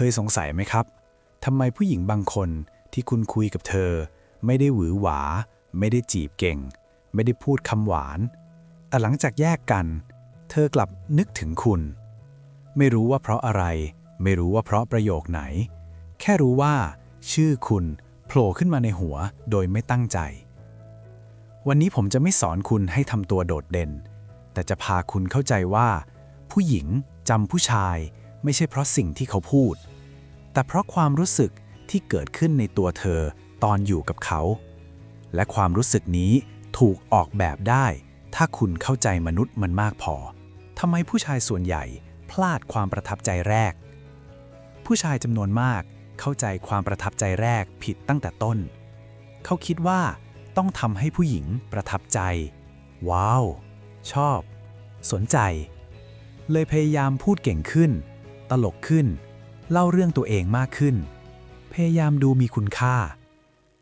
เคยสงสัยไหมครับทำไมผู้หญิงบางคนที่คุณคุยกับเธอ ไม่ได้หวือหวา ไม่ได้จีบเก่ง ไม่ได้พูดคำหวาน แต่หลังจากแยกกัน เธอกลับนึกถึงคุณ ไม่รู้ว่าเพราะอะไร ไม่รู้ว่าเพราะประโยคไหน แค่รู้ว่า ชื่อคุณโผล่ขึ้นมาในหัวโดยไม่ตั้งใจ วันนี้ผมจะไม่สอนคุณให้ทำตัวโดดเด่น แต่จะพาคุณเข้าใจว่า ผู้หญิงจำผู้ชาย ไม่ใช่เพราะสิ่งที่เขาพูด แต่เพราะความรู้สึกที่เกิดขึ้นในตัวเธอตอนอยู่กับเขา และความรู้สึกนี้ถูกออกแบบได้ ถ้าคุณเข้าใจมนุษย์มันมากพอทำไมผู้ชายส่วนใหญ่พลาดความประทับใจแรก ผู้ชายจำนวนมากเข้าใจความประทับใจแรกผิดตั้งแต่ต้น เขาคิดว่าต้องทำให้ผู้หญิงประทับใจ ว้าว ชอบ สนใจ เลยพยายามพูดเก่งขึ้น ตลกขึ้น เล่าเรื่องตัวเองมากขึ้น พยายามดูมีคุณค่า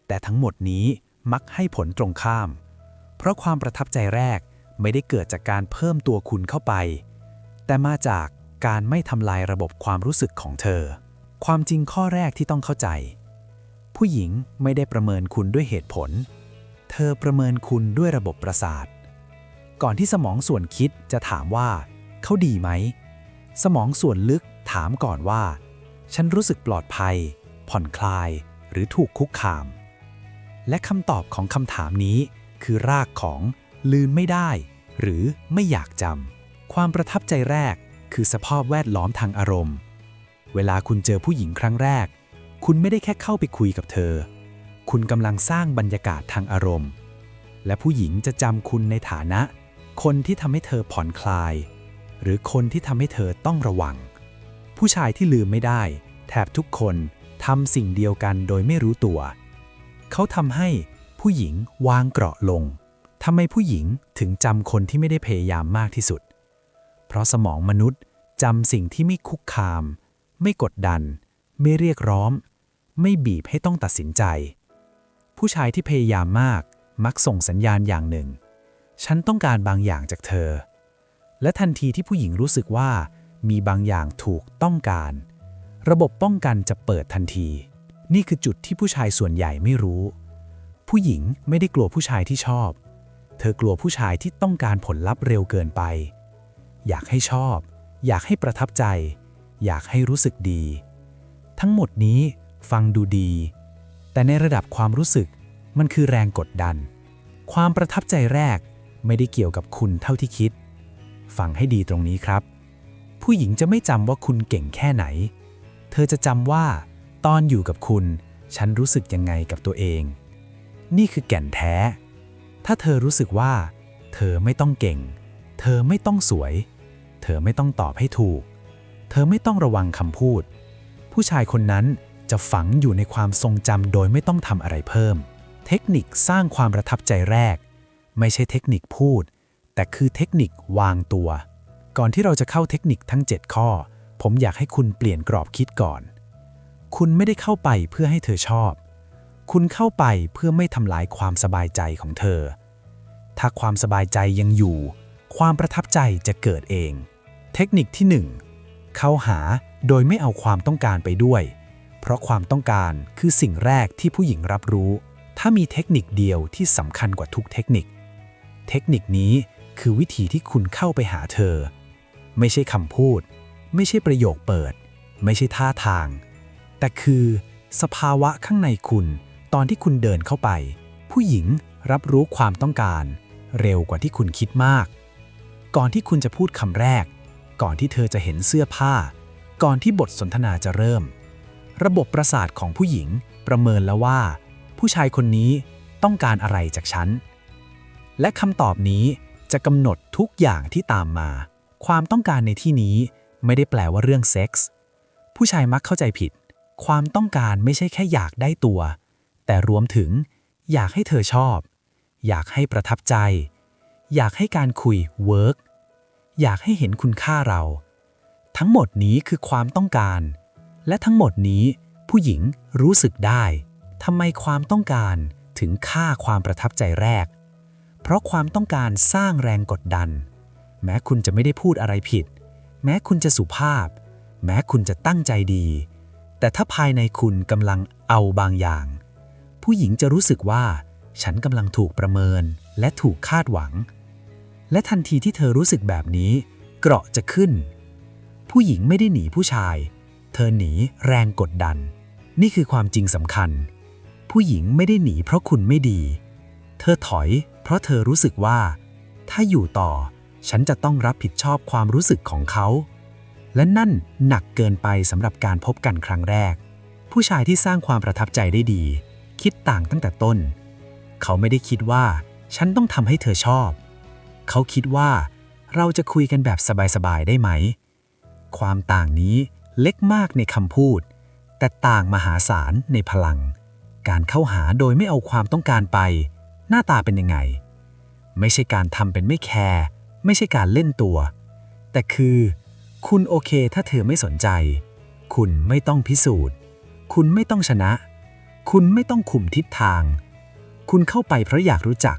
แต่ทั้งหมดนี้มักให้ผลตรงข้าม เพราะความประทับใจแรกไม่ได้เกิดจากการเพิ่มตัวคุณเข้าไป แต่มาจากการไม่ทำลายระบบความรู้สึกของเธอ ความจริงข้อแรกที่ต้องเข้าใจ ผู้หญิงไม่ได้ประเมินคุณด้วยเหตุผล เธอประเมินคุณด้วยระบบประสาท ก่อนที่สมองส่วนคิดจะถามว่า เขาดีไหม สมองส่วนลึก ถามก่อนว่า ฉันรู้สึกปลอดภัย ผ่อนคลาย หรือถูกคุกคาม และคำตอบของคำถามนี้คือรากของลืมไม่ได้ หรือไม่อยากจำความประทับใจแรกคือสภาพแวดล้อมทางอารมณ์ เวลาคุณเจอผู้หญิงครั้งแรก คุณไม่ได้แค่เข้าไปคุยกับเธอ คุณกำลังสร้างบรรยากาศทางอารมณ์ และผู้หญิงจะจำคุณในฐานะ คนที่ทำให้เธอผ่อนคลาย หรือคนที่ทำให้เธอต้องระวัง ผู้ชายที่ลืมไม่ได้ แทบทุกคนทำสิ่งเดียวกันโดยไม่รู้ตัว เขาทำให้ผู้หญิงวางเกราะลงทำไมผู้หญิงถึงจำคนที่ไม่ได้พยายามมากที่สุด เพราะสมองมนุษย์จำสิ่งที่ไม่คุกคาม ไม่กดดัน ไม่เรียกร้อง ไม่บีบให้ต้องตัดสินใจ ผู้ชายที่พยายามมากมักส่งสัญญาณอย่างหนึ่ง ฉันต้องการบางอย่างจากเธอ และทันทีที่ผู้หญิงรู้สึกว่า มีบางอย่างถูกต้องการ ระบบป้องกันจะเปิดทันที นี่คือจุดที่ผู้ชายส่วนใหญ่ไม่รู้ ผู้หญิงไม่ได้กลัวผู้ชายที่ชอบ เธอกลัวผู้ชายที่ต้องการผลลัพธ์เร็วเกินไป อยากให้ชอบ อยากให้ประทับใจ อยากให้รู้สึกดี ทั้งหมดนี้ฟังดูดี แต่ในระดับความรู้สึกมันคือแรงกดดัน ความประทับใจแรกไม่ได้เกี่ยวกับคุณเท่าที่คิด ฟังให้ดีตรงนี้ครับ ผู้หญิงจะไม่จำว่าคุณเก่งแค่ไหน เธอจะจำว่า ตอนอยู่กับคุณ ฉันรู้สึกยังไงกับตัวเอง นี่คือแก่นแท้ ถ้าเธอรู้สึกว่า เธอไม่ต้องเก่ง เธอไม่ต้องสวย เธอไม่ต้องตอบให้ถูก เธอไม่ต้องระวังคำพูด ผู้ชายคนนั้นจะฝังอยู่ในความทรงจำโดยไม่ต้องทำอะไรเพิ่ม เทคนิคสร้างความประทับใจแรก ไม่ใช่เทคนิคพูด แต่คือเทคนิควางตัว ก่อนที่เราจะเข้าเทคนิคทั้ง 7 ข้อ ผมอยากให้คุณเปลี่ยนกรอบคิดก่อน คุณไม่ได้เข้าไปเพื่อให้เธอชอบ คุณเข้าไปเพื่อไม่ทำลายความสบายใจของเธอ ถ้าความสบายใจยังอยู่ ความประทับใจจะเกิดเอง เทคนิคที่ 1 เข้าหาโดยไม่เอาความต้องการไปด้วย เพราะความต้องการคือสิ่งแรกที่ผู้หญิงรับรู้ ถ้ามีเทคนิคเดียวที่สำคัญกว่าทุกเทคนิค เทคนิคนี้คือวิธีที่คุณเข้าไปหาเธอ ไม่ใช่คำพูด ไม่ใช่ประโยคเปิด ไม่ใช่ท่าทาง แต่คือสภาวะข้างในคุณตอนที่คุณเดินเข้าไป ผู้หญิงรับรู้ความต้องการ เร็วกว่าที่คุณคิดมาก ก่อนที่คุณจะพูดคำแรก ก่อนที่เธอจะเห็นเสื้อผ้า ก่อนที่บทสนทนาจะเริ่ม ระบบประสาทของผู้หญิงประเมินแล้วว่า ผู้ชายคนนี้ต้องการอะไรจากฉัน และคำตอบนี้จะกำหนดทุกอย่างที่ตามมา ความต้องการในที่นี้ไม่ได้แปลว่าเรื่องเซ็กส์ผู้ชายมักเข้าใจผิด ความต้องการไม่ใช่แค่อยากได้ตัว แต่รวมถึง อยากให้เธอชอบ อยากให้ประทับใจ อยากให้การคุยเวิร์กอยากให้เห็นคุณค่าเรา ทั้งหมดนี้คือความต้องการ และทั้งหมดนี้ผู้หญิงรู้สึกได้ทำไมความต้องการถึงค่าความประทับใจแรก เพราะความต้องการสร้างแรงกดดัน แม้คุณจะไม่ได้พูดอะไรผิด แม้คุณจะสุภาพ แม้คุณจะตั้งใจดี แต่ถ้าภายในคุณกำลังเอาบางอย่าง ผู้หญิงจะรู้สึกว่า ฉันกำลังถูกประเมินและถูกคาดหวัง และทันทีที่เธอรู้สึกแบบนี้ เกราะจะขึ้น ผู้หญิงไม่ได้หนีผู้ชาย เธอหนีแรงกดดัน นี่คือความจริงสำคัญ ผู้หญิงไม่ได้หนีเพราะคุณไม่ดี เธอถอย เพราะเธอรู้สึกว่า ถ้าอยู่ต่อ ฉันจะต้องรับผิดชอบความรู้สึกของเขา และนั่นหนักเกินไปสำหรับการพบกันครั้งแรก ผู้ชายที่สร้างความประทับใจได้ดี คิดต่างตั้งแต่ต้น เขาไม่ได้คิดว่า ฉันต้องทำให้เธอชอบ เขาคิดว่า เราจะคุยกันแบบสบายๆได้ไหม ความต่างนี้เล็กมากในคำพูด แต่ต่างมหาศาลในพลัง การเข้าหาโดยไม่เอาความต้องการไป หน้าตาเป็นยังไง ไม่ใช่การทำเป็นไม่แคร์ ไม่ใช่การเล่นตัว แต่คือ คุณโอเคถ้าเธอไม่สนใจ คุณไม่ต้องพิสูจน์ คุณไม่ต้องชนะ คุณไม่ต้องคุมทิศทาง คุณเข้าไปเพราะอยากรู้จัก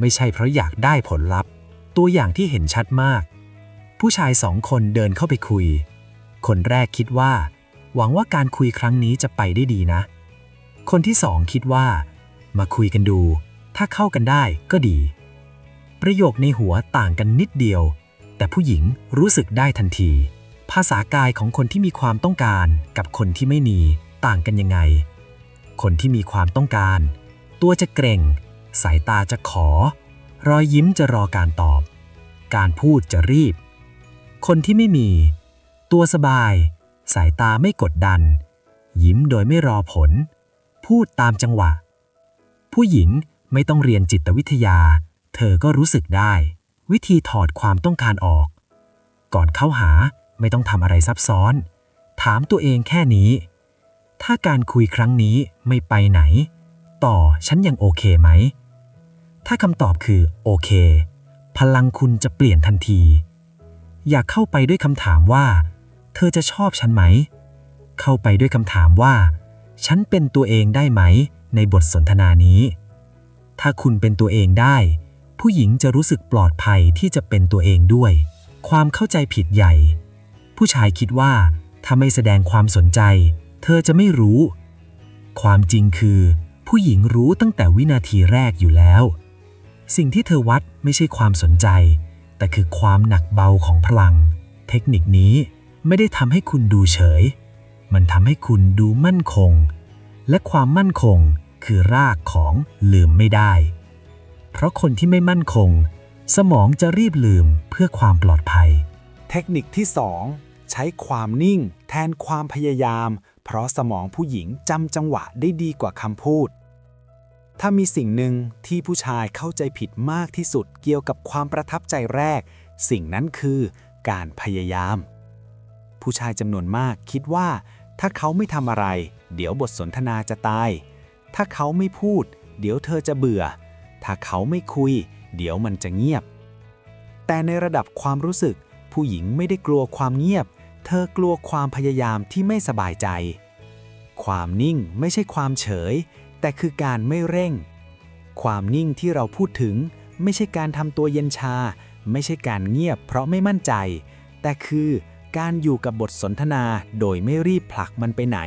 ไม่ใช่เพราะอยากได้ผลลัพธ์ ตัวอย่างที่เห็นชัดมาก ผู้ชายสองคนเดินเข้าไปคุย คนแรกคิดว่า หวังว่าการคุยครั้งนี้จะไปได้ดีนะ คนที่สองคิดว่า มาคุยกันดู ถ้าเข้ากันได้ก็ดี ประโยคในหัวต่างกันนิดเดียว แต่ผู้หญิงรู้สึกได้ทันที ภาษากายของคนที่มีความต้องการกับคนที่ไม่มีต่างกันยังไง คนที่มีความต้องการ ตัวจะเกรงสายตาจะขอ รอยยิ้มจะรอการตอบ การพูดจะรีบ คนที่ไม่มี ตัวสบาย สายตาไม่กดดัน ยิ้มโดยไม่รอผล พูดตามจังหวะ ผู้หญิงไม่ต้องเรียนจิตวิทยา เธอก็รู้สึกได้ วิธีถอดความต้องการออก ก่อนเข้าหาไม่ต้องทำอะไรซับซ้อน ถามตัวเองแค่นี้ ถ้าการคุยครั้งนี้ไม่ไปไหน ต่อฉันยังโอเคไหม ถ้าคำตอบคือโอเค พลังคุณจะเปลี่ยนทันที อยากเข้าไปด้วยคำถามว่า เธอจะชอบฉันไหม เข้าไปด้วยคำถามว่า ฉันเป็นตัวเองได้ไหม ในบทสนทนานี้ ถ้าคุณเป็นตัวเองได้ ผู้หญิงจะรู้สึกปลอดภัยที่จะเป็นตัวเองด้วย ความเข้าใจผิดใหญ่ ผู้ชายคิดว่า ถ้าไม่แสดงความสนใจ เธอจะไม่รู้ ความจริงคือ ผู้หญิงรู้ตั้งแต่วินาทีแรกอยู่แล้ว สิ่งที่เธอวัดไม่ใช่ความสนใจ แต่คือความหนักเบาของพลัง เทคนิคนี้ไม่ได้ทำให้คุณดูเฉย มันทำให้คุณดูมั่นคง และความมั่นคงคือรากของลืมไม่ได้ เพราะคนที่ไม่มั่นคง สมองจะรีบลืมเพื่อความปลอดภัย เทคนิคที่ 2 ใช้ความนิ่ง แทนความพยายาม เพราะสมองผู้หญิงจำจังหวะได้ดีกว่าคำพูด ถ้ามีสิ่งหนึ่งที่ผู้ชายเข้าใจผิดมากที่สุดเกี่ยวกับความประทับใจแรก สิ่งนั้นคือการพยายาม ผู้ชายจำนวนมากคิดว่า ถ้าเขาไม่ทำอะไร เดี๋ยวบทสนทนาจะตาย ถ้าเขาไม่พูด เดี๋ยวเธอจะเบื่อ ถ้าเขาไม่คุย เดี๋ยวมันจะเงียบ แต่ในระดับความรู้สึก ผู้หญิงไม่ได้กลัวความเงียบ เธอกลัวความพยายามที่ไม่สบายใจ ความนิ่งไม่ใช่ความเฉย แต่คือการไม่เร่ง ความนิ่งที่เราพูดถึง ไม่ใช่การทำตัวเย็นชา ไม่ใช่การเงียบเพราะไม่มั่นใจ แต่คือการอยู่กับบทสนทนาโดยไม่รีบผลักมันไปไหน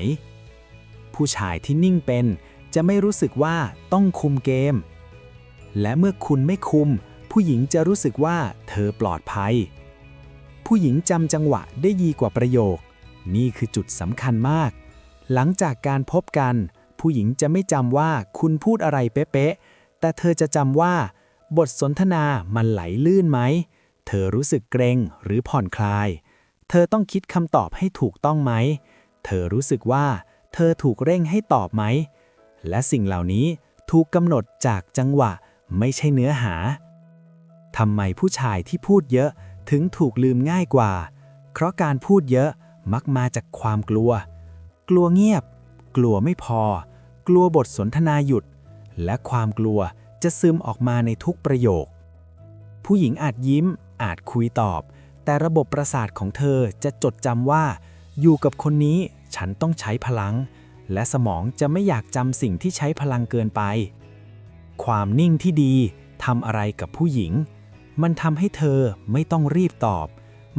ผู้ชายที่นิ่งเป็นจะไม่รู้สึกว่าต้องคุมเกม และเมื่อคุณไม่คุม ผู้หญิงจะรู้สึกว่าเธอปลอดภัย ผู้หญิงจำจังหวะได้ดีกว่าประโยค นี่คือจุดสำคัญมาก หลังจากการพบกัน ผู้หญิงจะไม่จำว่าคุณพูดอะไรเป๊ะๆ แต่เธอจะจำว่า บทสนทนามันไหลลื่นไหม เธอรู้สึกเกรงหรือผ่อนคลาย เธอต้องคิดคำตอบให้ถูกต้องไหม เธอรู้สึกว่า เธอถูกเร่งให้ตอบไหม และสิ่งเหล่านี้ถูกกำหนดจากจังหวะ ไม่ใช่เนื้อหาทำไมผู้ชายที่พูดเยอะถึงถูกลืมง่ายกว่า เพราะการพูดเยอะมักมาจากความกลัว กลัวเงียบ กลัวไม่พอ กลัวบทสนทนาหยุด และความกลัวจะซึมออกมาในทุกประโยค ผู้หญิงอาจยิ้ม อาจคุยตอบ แต่ระบบประสาทของเธอจะจดจำว่า อยู่กับคนนี้ฉันต้องใช้พลัง และสมองจะไม่อยากจำสิ่งที่ใช้พลังเกินไป ความนิ่งที่ดีทำอะไรกับผู้หญิง มันทำให้เธอไม่ต้องรีบตอบ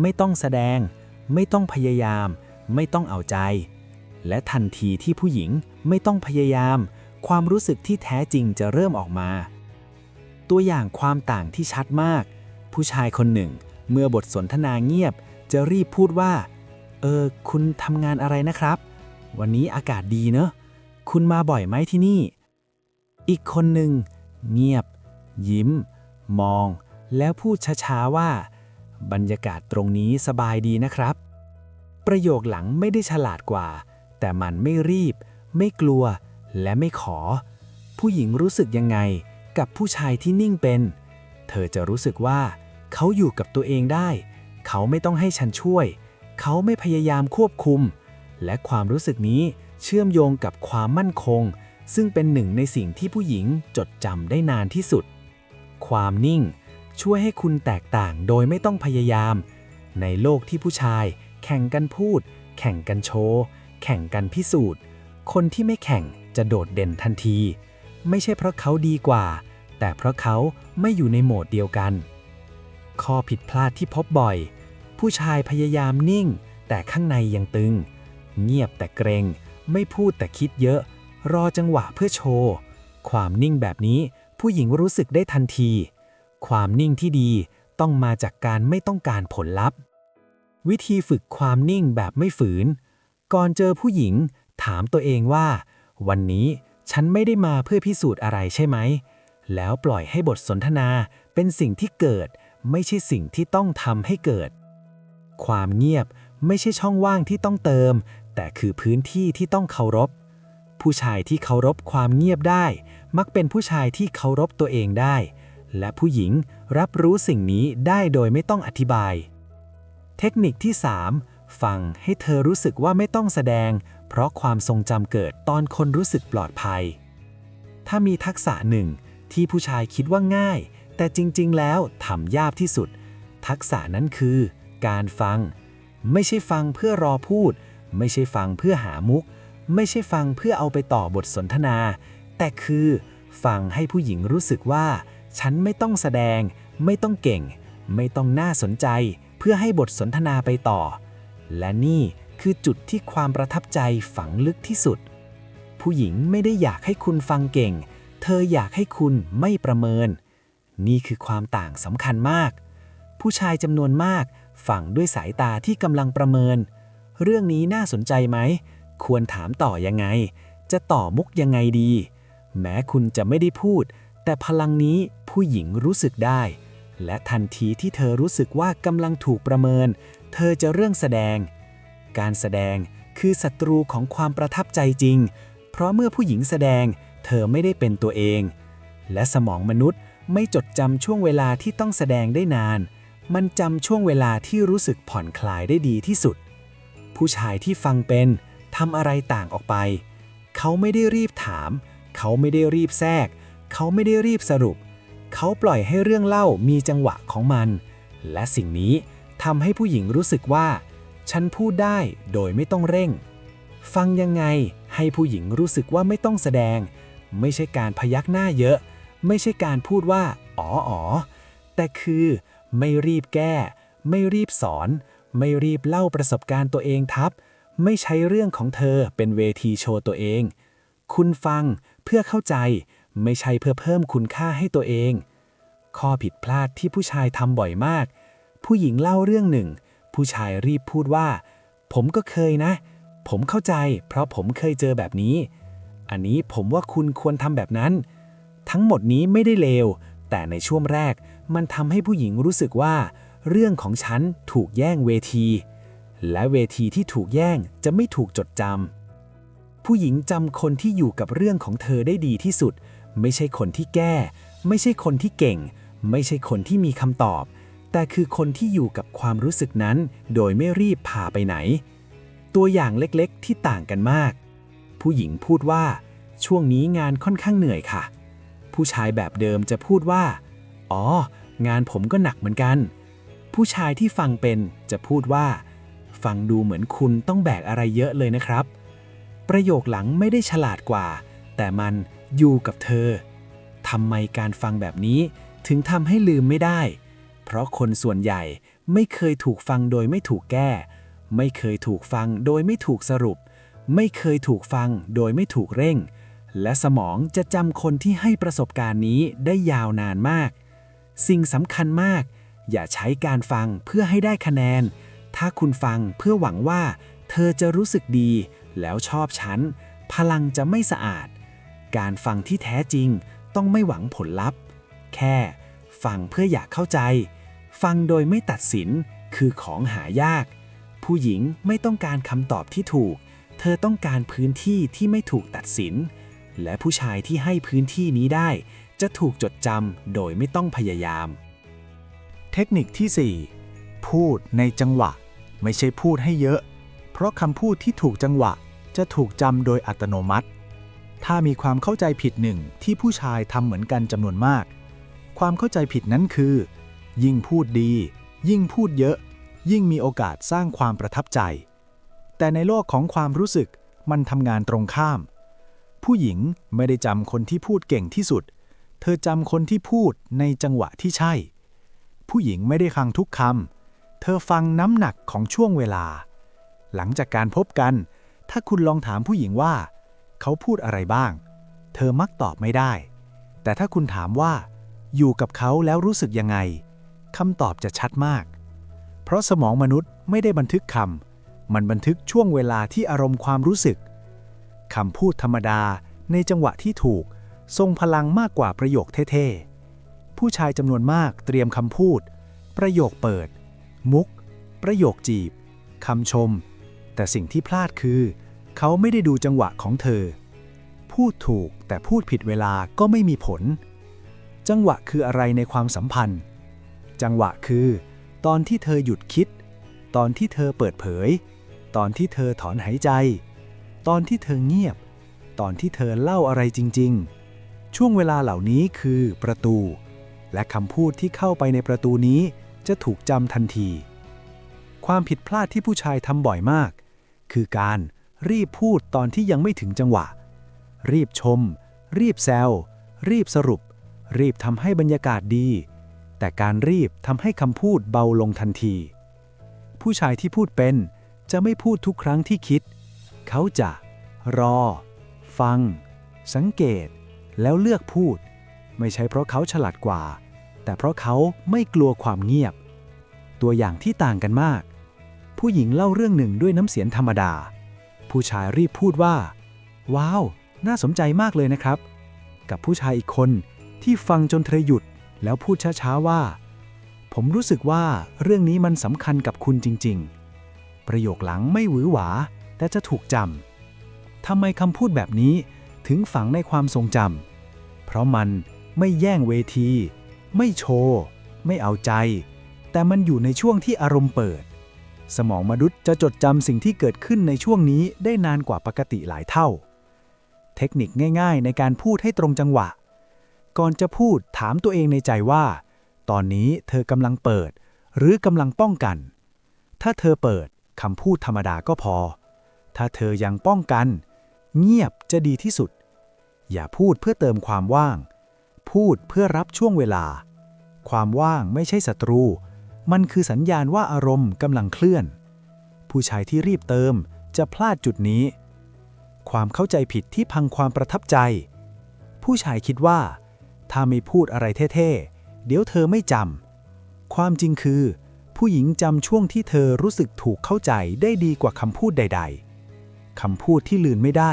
ไม่ต้องแสดง ไม่ต้องพยายาม ไม่ต้องเอาใจ และทันทีที่ผู้หญิงไม่ต้องพยายาม ความรู้สึกที่แท้จริงจะเริ่มออกมา ตัวอย่างความต่างที่ชัดมาก ผู้ชายคนหนึ่ง เมื่อบทสนทนาเงียบ จะรีบพูดว่า เออ คุณทำงานอะไรนะครับ วันนี้อากาศดีเนอะ คุณมาบ่อยไหมที่นี่ อีกคนหนึ่ง เงียบ ยิ้ม มอง แล้วพูดช้าๆว่า บรรยากาศตรงนี้สบายดีนะครับ ประโยคหลังไม่ได้ฉลาดกว่า แต่มันไม่รีบ ไม่กลัว และไม่ขอ ผู้หญิงรู้สึกยังไงกับผู้ชายที่นิ่งเป็น เธอจะรู้สึกว่า เขาอยู่กับตัวเองได้ เขาไม่ต้องให้ฉันช่วย เขาไม่พยายามควบคุม และความรู้สึกนี้เชื่อมโยงกับความมั่นคง ซึ่งเป็นหนึ่งในสิ่งที่ผู้หญิงจดจำได้นานที่สุด ความนิ่งช่วยให้คุณแตกต่างโดยไม่ต้องพยายาม ในโลกที่ผู้ชาย แข่งกันพูด แข่งกันโชว์ แข่งกันพิสูจน์ คนที่ไม่แข่งจะโดดเด่นทันที ไม่ใช่เพราะเขาดีกว่า แต่เพราะเขาไม่อยู่ในโหมดเดียวกัน ข้อผิดพลาดที่พบบ่อย ผู้ชายพยายามนิ่ง แต่ข้างในยังตึง เงียบแต่เกรง ไม่พูดแต่คิดเยอะ รอจังหวะเพื่อโชว์ ความนิ่งแบบนี้ผู้หญิงรู้สึกได้ทันที ความนิ่งที่ดีต้องมาจากการไม่ต้องการผลลัพธ์ วิธีฝึกความนิ่งแบบไม่ฝืน ก่อนเจอผู้หญิงถามตัวเองว่า วันนี้ฉันไม่ได้มาเพื่อพิสูจน์อะไรใช่ไหม แล้วปล่อยให้บทสนทนาเป็นสิ่งที่เกิด ไม่ใช่สิ่งที่ต้องทำให้เกิด ความเงียบไม่ใช่ช่องว่างที่ต้องเติม แต่คือพื้นที่ที่ต้องเคารพ ผู้ชายที่เคารพความเงียบได้ มักเป็นผู้ชายที่เคารพตัวเองได้ และผู้หญิงรับรู้สิ่งนี้ได้โดยไม่ต้องอธิบาย เทคนิคที่ 3 ฟังให้เธอรู้สึกว่าไม่ต้องแสดง เพราะความทรงจำเกิดตอนคนรู้สึกปลอดภัย ถ้ามีทักษะหนึ่งที่ผู้ชายคิดว่าง่าย แต่จริง ๆ แล้วทำยากที่สุด ทักษะนั้นคือ การฟัง ไม่ใช่ฟังเพื่อรอพูด ไม่ใช่ฟังเพื่อหามุก ไม่ใช่ฟังเพื่อเอาไปต่อบทสนทนา แต่คือฟังให้ผู้หญิงรู้สึกว่า ฉันไม่ต้องแสดง ไม่ต้องเก่ง ไม่ต้องน่าสนใจ เพื่อให้บทสนทนาไปต่อ และนี่คือจุดที่ความประทับใจฝังลึกที่สุด ผู้หญิงไม่ได้อยากให้คุณฟังเก่ง เธออยากให้คุณไม่ประเมิน นี่คือความต่างสำคัญมาก ผู้ชายจำนวนมากฟังด้วยสายตาที่กำลังประเมิน เรื่องนี้น่าสนใจไหม ควรถามต่อยังไง จะต่อมุกยังไงดี แม้คุณจะไม่ได้พูด แต่พลังนี้ผู้หญิงรู้สึกได้ และทันทีที่เธอรู้สึกว่ากำลังถูกประเมิน เธอจะเรื่องแสดง การแสดงคือศัตรูของความประทับใจจริง เพราะเมื่อผู้หญิงแสดง เธอไม่ได้เป็นตัวเอง และสมองมนุษย์ไม่จดจำช่วงเวลาที่ต้องแสดงได้นาน มันจำช่วงเวลาที่รู้สึกผ่อนคลายได้ดีที่สุด ผู้ชายที่ฟังเป็น ทำอะไรต่างออกไป เขาไม่ได้รีบถาม เขาไม่ได้รีบแทรก เขาไม่ได้รีบสรุป เขาปล่อยให้เรื่องเล่ามีจังหวะของมัน และสิ่งนี้ทำให้ผู้หญิงรู้สึกว่า ฉันพูดได้โดยไม่ต้องเร่ง ฟังยังไงให้ผู้หญิงรู้สึกว่าไม่ต้องแสดง ไม่ใช่การพยักหน้าเยอะ ไม่ใช่การพูดว่า อ๋ออ๋อแต่คือไม่รีบแก้ ไม่รีบสอน ไม่รีบเล่าประสบการณ์ตัวเองทับ ไม่ใช้เรื่องของเธอเป็นเวทีโชว์ตัวเอง คุณฟังเพื่อเข้าใจ ไม่ใช่เพื่อเพิ่มคุณค่าให้ตัวเอง ข้อผิดพลาดที่ผู้ชายทำบ่อยมาก ผู้หญิงเล่าเรื่องหนึ่ง ผู้ชายรีบพูดว่า ผมก็เคยนะ ผมเข้าใจ เพราะผมเคยเจอแบบนี้ อันนี้ผมว่าคุณควรทำแบบนั้น ทั้งหมดนี้ไม่ได้เลว แต่ในช่วงแรกมันทำให้ผู้หญิงรู้สึกว่า เรื่องของฉันถูกแย่งเวที และเวทีที่ถูกแย่งจะไม่ถูกจดจำ ผู้หญิงจำคนที่อยู่กับเรื่องของเธอได้ดีที่สุด ไม่ใช่คนที่แก้ ไม่ใช่คนที่เก่ง ไม่ใช่คนที่มีคำตอบ แต่คือคนที่อยู่กับความรู้สึกนั้น โดยไม่รีบพาไปไหน ตัวอย่างเล็กๆ ที่ต่างกันมาก ผู้หญิงพูดว่า ช่วงนี้งานค่อนข้างเหนื่อยค่ะ ผู้ชายแบบเดิมจะพูดว่า อ๋อ งานผมก็หนักเหมือนกัน ผู้ชายที่ฟังเป็นจะพูดว่า ฟังดูเหมือนคุณต้องแบกอะไรเยอะเลยนะครับ ประโยคหลังไม่ได้ฉลาดกว่า แต่มันอยู่กับเธอทำไมการฟังแบบนี้ถึงทำให้ลืมไม่ได้ เพราะคนส่วนใหญ่ไม่เคยถูกฟังโดยไม่ถูกแก้ ไม่เคยถูกฟังโดยไม่ถูกสรุป ไม่เคยถูกฟังโดยไม่ถูกเร่ง และสมองจะจำคนที่ให้ประสบการณ์นี้ได้ยาวนานมาก สิ่งสำคัญมาก อย่าใช้การฟังเพื่อให้ได้คะแนน ถ้าคุณฟังเพื่อหวังว่า เธอจะรู้สึกดี แล้วชอบฉัน พลังจะไม่สะอาด การฟังที่แท้จริงต้องไม่หวังผลลัพธ์ แค่ ฟังเพื่ออยากเข้าใจ ฟังโดยไม่ตัดสินคือของหายาก ผู้หญิงไม่ต้องการคำตอบที่ถูก เธอต้องการพื้นที่ที่ไม่ถูกตัดสิน และผู้ชายที่ให้พื้นที่นี้ได้ จะถูกจดจำโดยไม่ต้องพยายาม เทคนิคที่ 4 พูดในจังหวะ ไม่ใช่พูดให้เยอะ เพราะคำพูดที่ถูกจังหวะจะถูกจำโดยอัตโนมัติ ถ้ามีความเข้าใจผิดหนึ่งที่ผู้ชายทำเหมือนกันจำนวนมาก ความเข้าใจผิดนั้นคือ ยิ่งพูดดี ยิ่งพูดเยอะ ยิ่งมีโอกาสสร้างความประทับใจ แต่ในโลกของความรู้สึกมันทำงานตรงข้าม ผู้หญิงไม่ได้จำคนที่พูดเก่งที่สุด เธอจำคนที่พูดในจังหวะที่ใช่ ผู้หญิงไม่ได้ฟังทุกคำ เธอฟังน้ำหนักของช่วงเวลา หลังจากการพบกัน ถ้าคุณลองถามผู้หญิงว่า เขาพูดอะไรบ้าง เธอมักตอบไม่ได้ แต่ถ้าคุณถามว่า อยู่กับเขาแล้วรู้สึกยังไงคำตอบจะชัดมาก เพราะสมองมนุษย์ไม่ได้บันทึกคำมันบันทึกช่วงเวลาที่อารมณ์ความรู้สึกคำพูดธรรมดาในจังหวะที่ถูก ทรงพลังมากกว่าประโยคเท่ๆ ผู้ชายจำนวนมากเตรียมคำพูด ประโยคเปิด มุก ประโยคจีบคำชม แต่สิ่งที่พลาดคือ เขาไม่ได้ดูจังหวะของเธอ พูดถูกแต่พูดผิดเวลาก็ไม่มีผล จังหวะคืออะไรในความสัมพันธ์ จังหวะคือ ตอนที่เธอหยุดคิด ตอนที่เธอเปิดเผย ตอนที่เธอถอนหายใจ ตอนที่เธอเงียบ ตอนที่เธอเล่าอะไรจริง ๆ ช่วงเวลาเหล่านี้คือประตู และคำพูดที่เข้าไปในประตูนี้ จะถูกจำทันที ความผิดพลาดที่ผู้ชายทำบ่อยมาก คือการรีบพูดตอนที่ยังไม่ถึงจังหวะ รีบชม รีบแซว รีบสรุป รีบทำให้บรรยากาศดี แต่การรีบทำให้คำพูดเบาลงทันที ผู้ชายที่พูดเป็นจะไม่พูดทุกครั้งที่คิด เขาจะ รอ ฟัง สังเกต แล้วเลือกพูด ไม่ใช่เพราะเขาฉลาดกว่า แต่เพราะเขาไม่กลัวความเงียบ ตัวอย่างที่ต่างกันมาก ผู้หญิงเล่าเรื่องหนึ่งด้วยน้ำเสียงธรรมดา ผู้ชายรีบพูดว่า ว้าว น่าสนใจมากเลยนะครับ กับผู้ชายอีกคนที่ฟังจนเธอหยุดแล้วพูดช้าๆว่า ผมรู้สึกว่าเรื่องนี้มันสำคัญกับคุณจริง ๆ ประโยคหลังไม่หวือหวา แต่จะถูกจำทำไมคำพูดแบบนี้ถึงฝังในความทรงจำเพราะมันไม่แย่งเวที ไม่โชว์ ไม่เอาใจ แต่มันอยู่ในช่วงที่อารมณ์เปิด สมองมนุษย์จะจดจำสิ่งที่เกิดขึ้นในช่วงนี้ได้นานกว่าปกติหลายเท่า เทคนิคง่าย ๆ ในการพูดให้ตรงจังหวะ ก่อนจะพูดถามตัวเองในใจว่า ตอนนี้เธอกำลังเปิด หรือกำลังป้องกัน ถ้าเธอเปิดคำพูดธรรมดาก็พอ ถ้าเธอยังป้องกัน เงียบจะดีที่สุด อย่าพูดเพื่อเติมความว่าง พูดเพื่อรับช่วงเวลา ความว่างไม่ใช่ศัตรู มันคือสัญญาณว่าอารมณ์กำลังเคลื่อน ผู้ชายที่รีบเติมจะพลาดจุดนี้ ความเข้าใจผิดที่พังความประทับใจ ผู้ชายคิดว่า ถ้าไม่พูดอะไรเท่ๆ เดี๋ยวเธอไม่จำ ความจริงคือ ผู้หญิงจำช่วงที่เธอรู้สึกถูกเข้าใจได้ดีกว่าคำพูดใด ๆคำพูดที่ลืนไม่ได้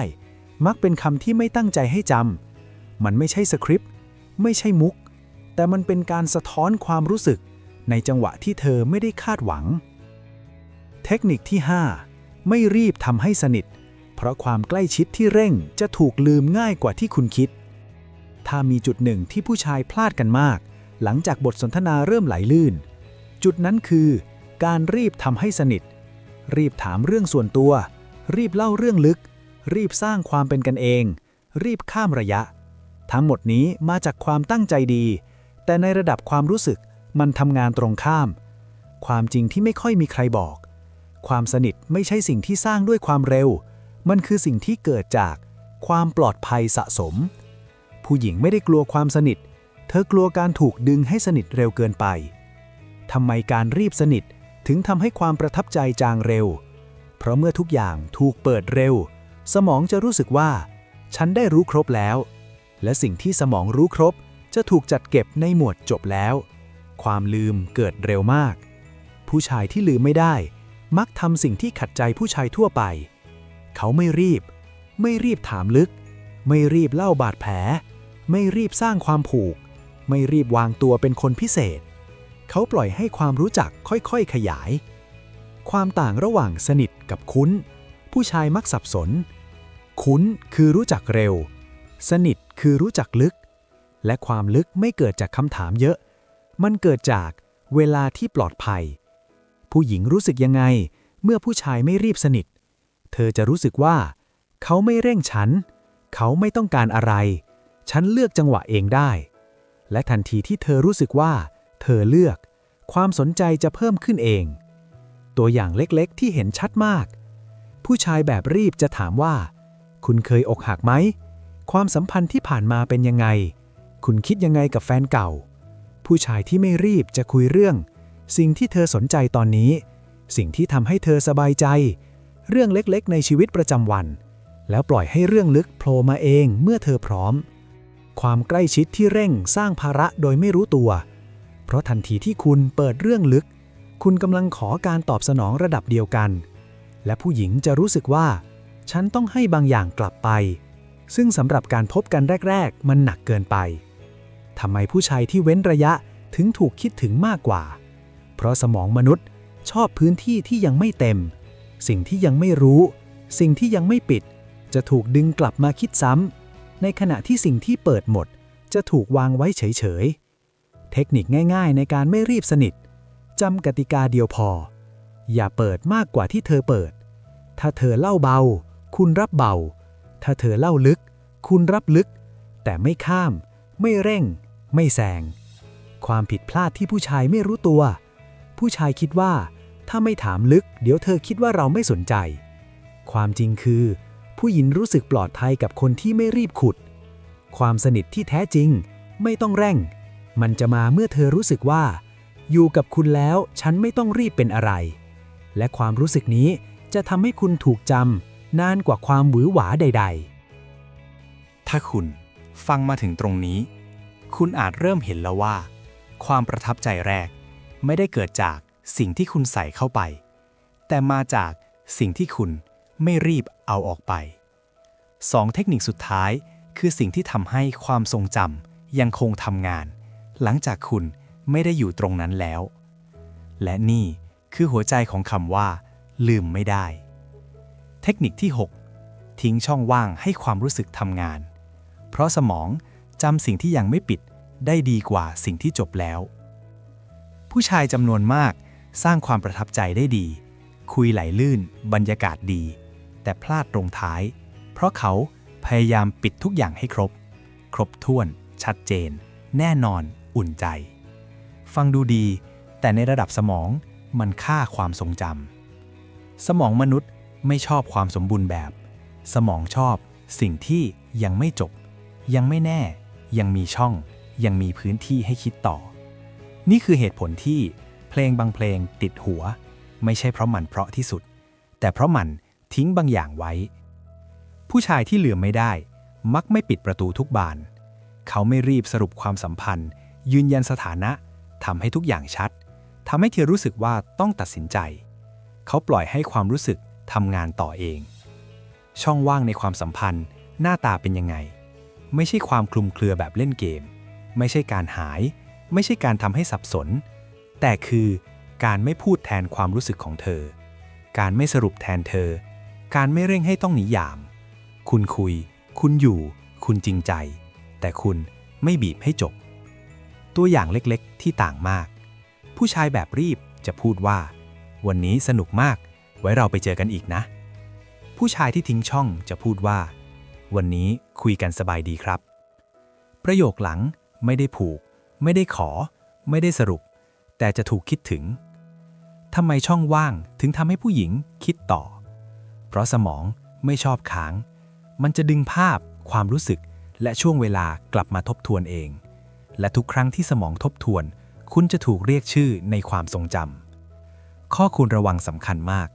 มักเป็นคำที่ไม่ตั้งใจให้จำมันไม่ใช่สคริปต์ ไม่ใช่มุก แต่มันเป็นการสะท้อนความรู้สึก ในจังหวะที่เธอไม่ได้คาดหวัง เทคนิคที่ 5 ไม่รีบทำให้สนิท เพราะความใกล้ชิดที่เร่งจะถูกลืมง่ายกว่าที่คุณคิด ถ้ามีจุดหนึ่งที่ผู้ชายพลาดกันมาก หลังจากบทสนทนาเริ่มไหลลื่น จุดนั้นคือ การรีบทำให้สนิท รีบถามเรื่องส่วนตัว รีบเล่าเรื่องลึก รีบสร้างความเป็นกันเอง รีบข้ามระยะ ทั้งหมดนี้มาจากความตั้งใจดี แต่ในระดับความรู้สึกมันทำงานตรงข้าม ความจริงที่ไม่ค่อยมีใครบอก ความสนิทไม่ใช่สิ่งที่สร้างด้วยความเร็ว มันคือสิ่งที่เกิดจากความปลอดภัยสะสม ผู้หญิงไม่ได้กลัวความสนิท เธอกลัวการถูกดึงให้สนิทเร็วเกินไปทำไมการรีบสนิทถึงทำให้ความประทับใจจางเร็ว เพราะเมื่อทุกอย่างถูกเปิดเร็ว สมองจะรู้สึกว่า ฉันได้รู้ครบแล้ว และสิ่งที่สมองรู้ครบ จะถูกจัดเก็บในหมวดจบแล้ว ความลืมเกิดเร็วมาก ผู้ชายที่ลืมไม่ได้ มักทำสิ่งที่ขัดใจผู้ชายทั่วไป เขาไม่รีบ ไม่รีบถามลึก ไม่รีบเล่าบาดแผล ไม่รีบสร้างความผูก ไม่รีบวางตัวเป็นคนพิเศษ เขาปล่อยให้ความรู้จักค่อยๆขยาย ความต่างระหว่างสนิทกับคุ้น ผู้ชายมักสับสน คุ้นคือรู้จักเร็ว สนิทคือรู้จักลึก และความลึกไม่เกิดจากคำถามเยอะ มันเกิดจากเวลาที่ปลอดภัย ผู้หญิงรู้สึกยังไง เมื่อผู้ชายไม่รีบสนิท เธอจะรู้สึกว่า เขาไม่เร่งฉัน เขาไม่ต้องการอะไร ฉันเลือกจังหวะเองได้ และทันทีที่เธอรู้สึกว่า เธอเลือก ความสนใจจะเพิ่มขึ้นเอง ตัวอย่างเล็กๆ ที่เห็นชัดมาก ผู้ชายแบบรีบจะถามว่า คุณเคยอกหักไหม ความสัมพันธ์ที่ผ่านมาเป็นยังไง คุณคิดยังไงกับแฟนเก่า ผู้ชายที่ไม่รีบจะคุยเรื่อง สิ่งที่เธอสนใจตอนนี้ สิ่งที่ทำให้เธอสบายใจ เรื่องเล็กๆ ในชีวิตประจำวัน แล้วปล่อยให้เรื่องลึกโผล่มาเองเมื่อเธอพร้อม ความใกล้ชิดที่เร่งสร้างภาระโดยไม่รู้ตัว เพราะทันทีที่คุณเปิดเรื่องลึก คุณกำลังขอการตอบสนองระดับเดียวกัน และผู้หญิงจะรู้สึกว่า ฉันต้องให้บางอย่างกลับไป ซึ่งสำหรับการพบกันแรก ๆ มันหนักเกินไปทำไมผู้ชายที่เว้นระยะถึงถูกคิดถึงมากกว่า เพราะสมองมนุษย์ชอบพื้นที่ที่ยังไม่เต็ม สิ่งที่ยังไม่รู้ สิ่งที่ยังไม่ปิด จะถูกดึงกลับมาคิดซ้ำ ในขณะที่สิ่งที่เปิดหมด จะถูกวางไว้เฉย ๆ เทคนิคง่าย ๆ ในการไม่รีบสนิทจำกติกาเดียวพอ อย่าเปิดมากกว่าที่เธอเปิด ถ้าเธอเล่าเบา คุณรับเบา ถ้าเธอเล่าลึก คุณรับลึก แต่ไม่ข้าม ไม่เร่ง ไม่แซง ความผิดพลาดที่ผู้ชายไม่รู้ตัว ผู้ชายคิดว่า ถ้าไม่ถามลึก เดี๋ยวเธอคิดว่าเราไม่สนใจ ความจริงคือ ผู้หญิงรู้สึกปลอดภัยกับคนที่ไม่รีบขุด ความสนิทที่แท้จริง ไม่ต้องเร่ง มันจะมาเมื่อเธอรู้สึกว่า อยู่กับคุณแล้วฉันไม่ต้องรีบเป็นอะไร และความรู้สึกนี้จะทำให้คุณถูกจำ นานกว่าความหวือหวาใด ๆ ถ้าคุณฟังมาถึงตรงนี้ คุณอาจเริ่มเห็นแล้วว่า ความประทับใจแรก ไม่ได้เกิดจากสิ่งที่คุณใส่เข้าไป แต่มาจากสิ่งที่คุณไม่รีบเอาออกไปสองเทคนิคสุดท้ายคือสิ่งที่ทำให้ความทรงจำยังคงทำงาน หลังจากคุณไม่ได้อยู่ตรงนั้นแล้ว และนี่คือหัวใจของคำว่า ลืมไม่ได้ เทคนิคที่ 6 ทิ้งช่องว่างให้ความรู้สึกทำงาน เพราะสมองจำสิ่งที่ยังไม่ปิดได้ดีกว่าสิ่งที่จบแล้ว ผู้ชายจำนวนมากสร้างความประทับใจได้ดี คุยไหลลื่น บรรยากาศดี แต่พลาดตรงท้าย เพราะเขาพยายามปิดทุกอย่างให้ครบ ครบถ้วน ชัดเจน แน่นอน อุ่นใจ ฟังดูดี แต่ในระดับสมองมันฆ่าความทรงจำสมองมนุษย์ ไม่ชอบความสมบูรณ์แบบ สมองชอบ สิ่งที่ยังไม่จบ ยังไม่แน่ ยังมีช่อง ยังมีพื้นที่ให้คิดต่อ นี่คือเหตุผลที่เพลงบางเพลงติดหัว ไม่ใช่เพราะมันเพราะที่สุด แต่เพราะมันทิ้งบางอย่างไว้ ผู้ชายที่เหลืมไม่ได้ มักไม่ปิดประตูทุกบาน เขาไม่รีบสรุปความสัมพันธ์ ยืนยันสถานะทำให้ทุกอย่างชัดทำให้เธอรู้สึกว่าต้องตัดสินใจ เขาปล่อยให้ความรู้สึก ทำงานต่อเอง ช่องว่างในความสัมพันธ์ หน้าตาเป็นยังไง ไม่ใช่ความคลุมเครือแบบเล่นเกม ไม่ใช่การหาย ไม่ใช่การทำให้สับสน แต่คือการไม่พูดแทนความรู้สึกของเธอ การไม่สรุปแทนเธอ การไม่เร่งให้ต้องหนิยาม คุณคุย คุณอยู่ คุณจริงใจ แต่คุณไม่บีบให้จบ ตัวอย่างเล็กๆ ที่ต่างมาก ผู้ชายแบบรีบจะพูดว่า วันนี้สนุกมาก ไว้เราไปเจอกันอีกนะ ผู้ชายที่ทิ้งช่องจะพูดว่า วันนี้คุยกันสบายดีครับ ประโยคหลังไม่ได้ผูก ไม่ได้ขอ ไม่ได้สรุป แต่จะถูกคิดถึงทำไมช่องว่างถึงทำให้ผู้หญิงคิดต่อ เพราะสมองไม่ชอบค้าง มันจะดึงภาพ ความรู้สึก และช่วงเวลากลับมาทบทวนเอง และทุกครั้งที่สมองทบทวน คุณจะถูกเรียกชื่อในความทรงจำข้อควรระวังสำคัญมาก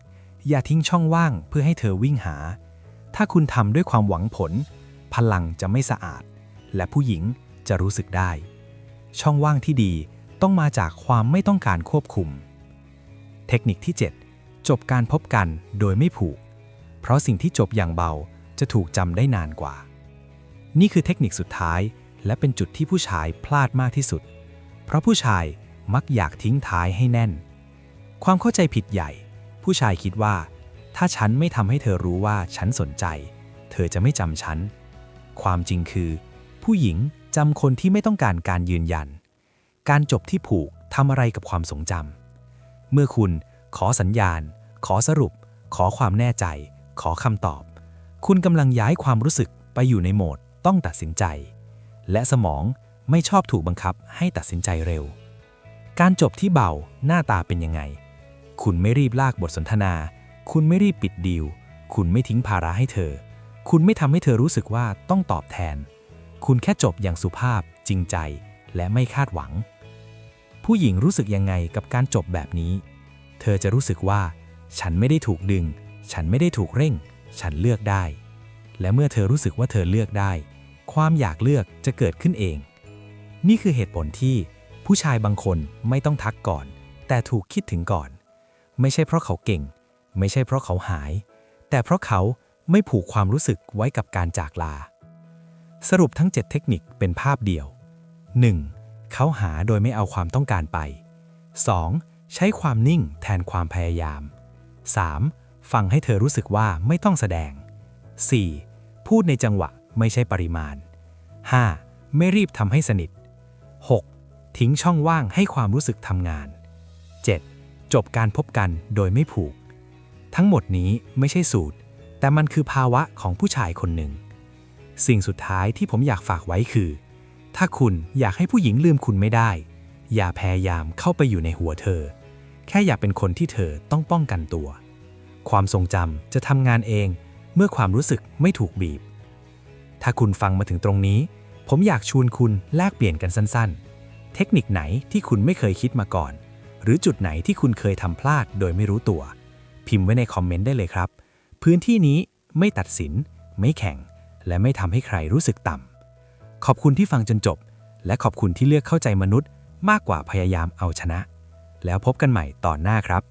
อย่าทิ้งช่องว่างเพื่อให้เธอวิ่งหา ถ้าคุณทำด้วยความหวังผล พลังจะไม่สะอาด และผู้หญิงจะรู้สึกได้ ช่องว่างที่ดีต้องมาจากความไม่ต้องการควบคุม เทคนิคที่ 7 จบการพบกันโดยไม่ผูก เพราะสิ่งที่จบอย่างเบาจะถูกจำได้นานกว่า นี่คือเทคนิคสุดท้าย และเป็นจุดที่ผู้ชายพลาดมากที่สุด เพราะผู้ชายมักอยากทิ้งท้ายให้แน่น ความเข้าใจผิดใหญ่ ผู้ชายคิดว่า ถ้าฉันไม่ทำให้เธอรู้ว่าฉันสนใจ เธอจะไม่จำฉัน ความจริงคือ ผู้หญิงจำคนที่ไม่ต้องการการยืนยัน การจบที่ผูกทำอะไรกับความทรงจำเมื่อคุณขอสัญญาณ ขอสรุป ขอความแน่ใจ ขอคำตอบ คุณกำลังย้ายความรู้สึกไปอยู่ในโหมดต้องตัดสินใจ และสมองไม่ชอบถูกบังคับให้ตัดสินใจเร็ว การจบที่เบาหน้าตาเป็นยังไง คุณไม่รีบลากบทสนทนา คุณไม่รีบปิดดีล คุณไม่ทิ้งภาระให้เธอ คุณไม่ทำให้เธอรู้สึกว่าต้องตอบแทน คุณแค่จบอย่างสุภาพ จริงใจ และไม่คาดหวัง ผู้หญิงรู้สึกยังไงกับการจบแบบนี้ เธอจะรู้สึกว่า ฉันไม่ได้ถูกดึง ฉันไม่ได้ถูกเร่ง ฉันเลือกได้ และเมื่อเธอรู้สึกว่าเธอเลือกได้ ความอยากเลือกจะเกิดขึ้นเอง นี่คือเหตุผลที่ผู้ชายบางคนไม่ต้องทักก่อน แต่ถูกคิดถึงก่อน ไม่ใช่เพราะเขาเก่ง ไม่ใช่เพราะเขาหาย แต่เพราะเขาไม่ผูกความรู้สึกไว้กับการจากลา สรุปทั้ง 7 เทคนิคเป็นภาพเดียว 1. เขาหาโดยไม่เอาความต้องการไป 2. ใช้ความนิ่งแทนความพยายาม 3. ฟังให้เธอรู้สึกว่าไม่ต้องแสดง 4. พูดในจังหวะไม่ใช่ปริมาณ 5. ไม่รีบทำให้สนิท 6. ทิ้งช่องว่างให้ความรู้สึกทำงาน จบการพบกันโดยไม่ผูก ทั้งหมดนี้ไม่ใช่สูตร แต่มันคือภาวะของผู้ชายคนหนึ่ง สิ่งสุดท้ายที่ผมอยากฝากไว้คือ ถ้าคุณอยากให้ผู้หญิงลืมคุณไม่ได้ อย่าพยายามเข้าไปอยู่ในหัวเธอ แค่อย่าเป็นคนที่เธอต้องป้องกันตัว ความทรงจำจะทำงานเองเมื่อความรู้สึกไม่ถูกบีบ ถ้าคุณฟังมาถึงตรงนี้ ผมอยากชวนคุณแลกเปลี่ยนกันสั้นๆ เทคนิคไหนที่คุณไม่เคยคิดมาก่อน หรือจุดไหนที่คุณเคยทำพลาดโดยไม่รู้ตัว พิมพ์ไว้ในคอมเมนต์ได้เลยครับ พื้นที่นี้ไม่ตัดสิน ไม่แข่ง และไม่ทำให้ใครรู้สึกต่ำขอบคุณที่ฟังจนจบ และขอบคุณที่เลือกเข้าใจมนุษย์ มากกว่าพยายามเอาชนะ แล้วพบกันใหม่ตอนหน้าครับ